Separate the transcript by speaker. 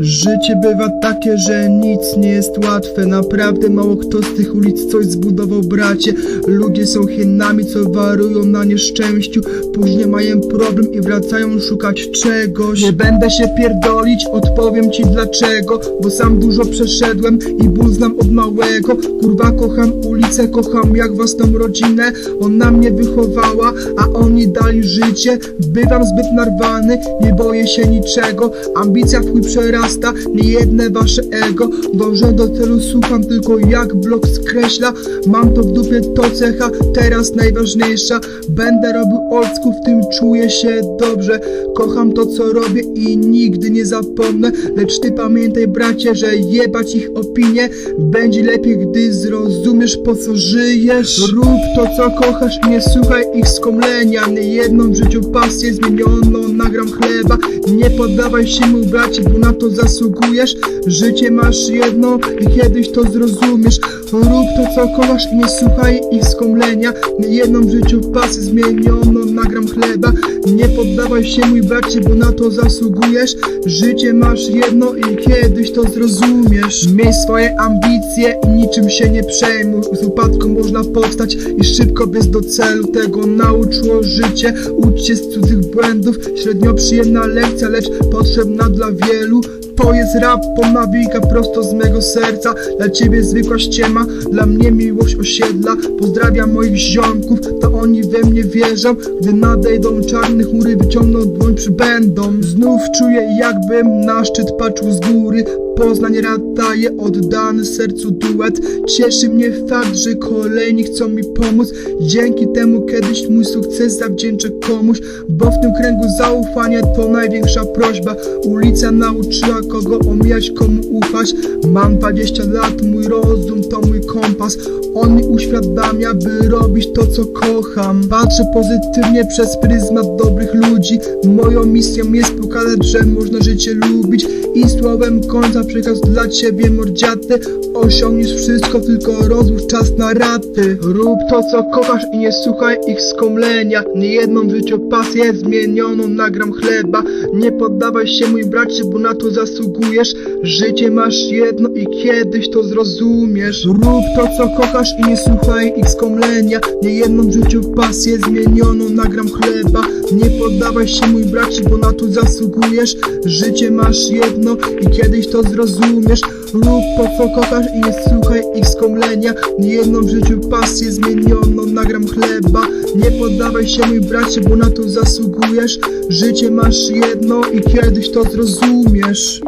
Speaker 1: Życie bywa takie, że nic nie jest łatwe. Naprawdę mało kto z tych ulic coś zbudował bracie. Ludzie są hienami, co warują na nieszczęściu. Później mają problem i wracają szukać czegoś. Nie będę się pierdolić, odpowiem ci dlaczego. Bo sam dużo przeszedłem i ból znam od małego. Kurwa kocham ulicę, kocham jak własną rodzinę. Ona mnie wychowała, a oni dali życie. Bywam zbyt narwany, nie boję się niczego. Ambicja w chuj przerasta, nie jedne wasze ego. Dążę do celu, słucham tylko jak blok skreśla. Mam to w dupie, to cecha, teraz najważniejsza. Będę robił oldschool, w tym czuję się dobrze. Kocham to co robię i nigdy nie zapomnę. Lecz ty pamiętaj bracie, że jebać ich opinie Będzie lepiej, gdy zrozumiesz po co żyjesz. Rób to co kochasz nie słuchaj ich skomlenia Nie jedną w życiu pasję zmienioną, nagram chleba. Nie poddawaj się mu bracie, bo na to zasługujesz. Życie masz jedno i kiedyś to zrozumiesz. Rób to co kochasz i nie słuchaj ich skomlenia. Jedną w życiu pasję zmienioną, nagram chleba. Nie poddawaj się mój bracie, bo na to zasługujesz. Życie masz jedno i kiedyś to zrozumiesz. Miej swoje ambicje i niczym się nie przejmuj. Z upadku można powstać i szybko biec do celu Tego nauczyło życie, ucz się z cudzych błędów. Średnio przyjemna lekcja, lecz potrzebna dla wielu to jest rap po nawika prosto z mego serca. Dla ciebie zwykła ściema, dla mnie miłość osiedla. Pozdrawiam moich ziomków, to oni we mnie wierzą. Gdy nadejdą czarne chmury, wyciągną dłoń przybędą. Znów czuję jakbym na szczyt patrzył z góry Poznań rad daje oddany sercu duet. Cieszy mnie fakt, że kolejni chcą mi pomóc. Dzięki temu kiedyś mój sukces zawdzięczę komuś Bo w tym kręgu zaufanie to największa prośba. Ulica nauczyła kogo omijać, komu ufać. Mam 20 lat, mój rozum to mój kompas. On mi uświadamia, by robić to co kocham. Patrzę pozytywnie przez pryzmat dobrych ludzi. Moją misją jest pokazać, że można życie lubić. I słowem końca przekaz dla ciebie mordziaty. Osiągniesz wszystko, tylko rozłóż czas na raty. Rób to co kochasz i nie słuchaj ich skomlenia. Nie jedną w życiu pasję zmienioną nagram chleba. Nie poddawaj się mój bracie, bo na to zasługujesz. Życie masz jedno i kiedyś to zrozumiesz. Rób to co kochasz i nie słuchaj ich skomlenia. Nie jedną w życiu pasję zmienioną nagram chleba. Nie poddawaj się mój bracie, bo na to zasługujesz. Życie masz jedno i kiedyś to zrozumiesz To co kochasz i nie słuchaj ich skomlenia. Nie jedną w życiu pasję zmienioną nagram chleba. Nie poddawaj się mój bracie, bo na to zasługujesz. Życie masz jedno i kiedyś to zrozumiesz